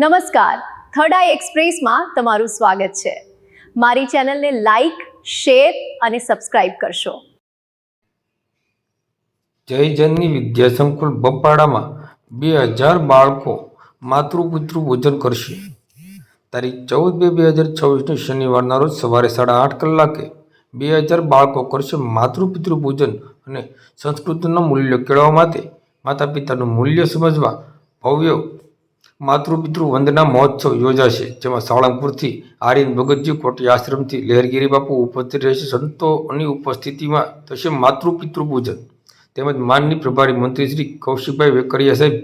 નમસ્કાર. થર્ડ આઈ એક્સપ્રેસમાં તમારું સ્વાગત છે. મારી ચેનલને લાઈક શેર અને સબસ્ક્રાઇબ કરશો. જય જનની વિદ્યા સંકુલ બપાડામાં બે હજાર બાળકો માતૃપિતૃ ભોજન કરશે. તારીખ ચૌદ બે બે હજાર છવ્વીસને શનિવારના રોજ સવારે સાડા આઠ કલાકે બે હજાર બાળકો કરશે માતૃપિતૃ ભોજન અને સંસ્કૃતના મૂલ્ય કેળવવા માટે માતા પિતાનું મૂલ્ય સમજવા ભવ્ય માતૃપિતૃ વંદના મહોત્સવ યોજાશે, જેમાં સાળંગપુરથી આર્યન ભગતજી કોટી આશ્રમથી લહેરગીરી બાપુ ઉપસ્થિત રહેશે. સંતોની ઉપસ્થિતિમાં થશે માતૃપિતૃ પૂજન. તેમજ માનની પ્રભારી મંત્રી શ્રી કૌશિકભાઈ વેકરિયા સાહેબ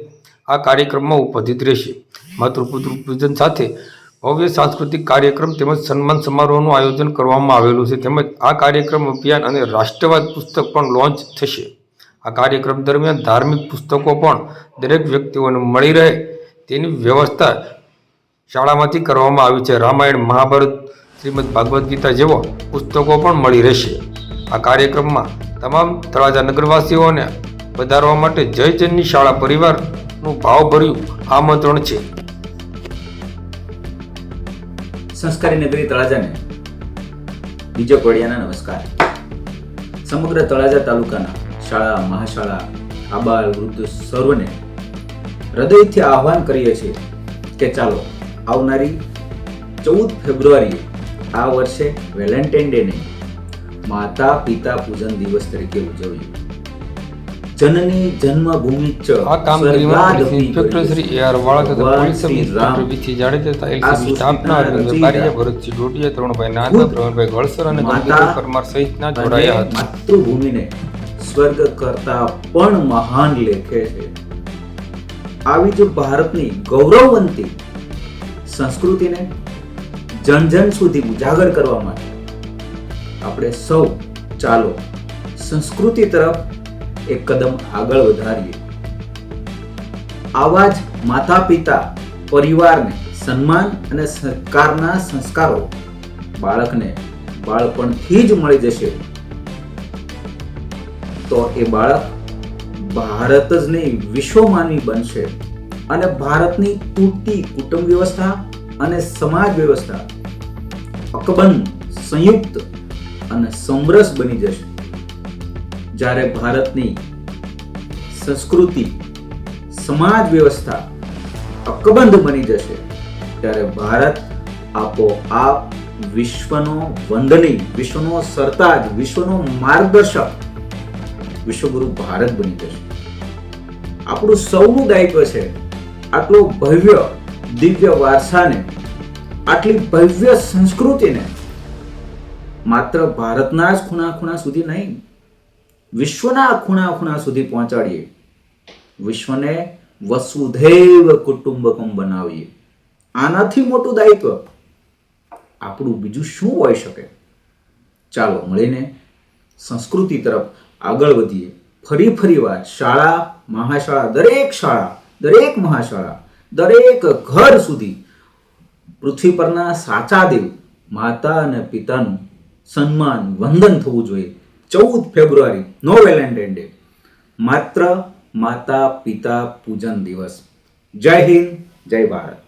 આ કાર્યક્રમમાં ઉપસ્થિત રહેશે. માતૃપિતૃ પૂજન સાથે ભવ્ય સાંસ્કૃતિક કાર્યક્રમ તેમજ સન્માન સમારોહનું આયોજન કરવામાં આવેલું છે. તેમજ આ કાર્યક્રમ અભિયાન અને રાષ્ટ્રવાદ પુસ્તક પણ લોન્ચ થશે. આ કાર્યક્રમ દરમિયાન ધાર્મિક પુસ્તકો પણ દરેક વ્યક્તિઓને મળી રહે તેની વ્યવસ્થા શાળામાંથી કરવામાં આવી છે. રામાયણ, મહાભારત, શ્રીમદ ભાગવદ્ ગીતા જેવા પુસ્તકો પણ મળી રહેશે. આ કાર્યક્રમમાં તમામ તળાજા નગરવાસીઓને વધારવા માટે જય જનની શાળા પરિવારનું ભાવભર્યું આમંત્રણ છે. સંસ્કારી નગરી તળાજાને બીજો કોડિયાના નમસ્કાર. સમગ્ર તળાજા તાલુકાના શાળા, મહાશાળા, આબાલ, વૃદ્ધ સર્વને હૃદયથી આહવાન કરીએ છીએ કે ચાલો આવનારી ચૌદ ફેબ્રુઆરીએ આ વર્ષે વેલેન્ટાઇન ડે ને માતા પિતા પૂજન દિવસ તરીકે ઉજવીએ. જનની જન્મભૂમિ ચ આ કામગીરીમાં ઇન્સ્પેક્ટર શ્રી એ આર વાળા તથા પોલીસ સબ ઇન્સ્પેક્ટર વિથી જાડેજા તથા એલસીબી સ્ટાફના અરવિંદ ડોડિયા ત્રણભાઈ ખુદ પ્રવીણભાઈ ગળસર અને ગંગીભાઈ પરમાર સહિતના જોડાયા હતા. માતૃભૂમિને સ્વર્ગ કરતા પણ મહાન લેખે છે. આવી જ ભારતની ગૌરવવંતી સંસ્કૃતિને જન સુધી ઉજાગર કરવા માટે આપણે સૌ ચાલો સંસ્કૃતિ તરફ એક કદમ આગળ વધારીએ. આવા જ માતા પિતા પરિવારને સન્માન અને સરકારના સંસ્કારો બાળકને બાળપણથી જ મળી જશે. તો એ બાળક ભારત જ નહીં, વિશ્વમાની બનશે. અને ભારતની તૂટતી કુટુંબ વ્યવસ્થા અને સમાજ વ્યવસ્થા અકબંધ, સંયુક્ત અને સમરસ બની જશે. જ્યારે ભારતની સંસ્કૃતિ, સમાજ વ્યવસ્થા અકબંધ બની જશે, ત્યારે ભારત આપોઆપ વિશ્વનો વંદની, વિશ્વનો સરતાજ, વિશ્વનો માર્ગદર્શક વિશ્વગુરુ ભારત બની જશે. આપણું સૌનું દાયિત્વ છે આટલો ભવ્ય, દિવ્ય વારસાને, આટલી ભવ્ય સંસ્કૃતિને. માત્ર ભારતના જ ખૂણા ખૂણા સુધી નહીં, વિશ્વના ખૂણા ખૂણા સુધી પહોંચાડીએ. વિશ્વને વસુધૈવ કુટુંબકમ બનાવીએ. આનાથી મોટું દાયિત્વ આપણું બીજું શું હોઈ શકે? ચાલો મળીને સંસ્કૃતિ તરફ આગળ વધીએ. ફરી ફરી વાત. શાળા, મહાશાળા, દરેક શાળા, દરેક મહાશાળા, દરેક ઘર સુધી પૃથ્વી પરના સાચા દેવ, માતા અને પિતાનું સન્માન, વંદન થવું જોઈએ. ચૌદ ફેબ્રુઆરી, નો વેલેન્ટાઇન ડે. માત્ર માતા પિતા પૂજન દિવસ. જય હિન્દ, જય ભારત.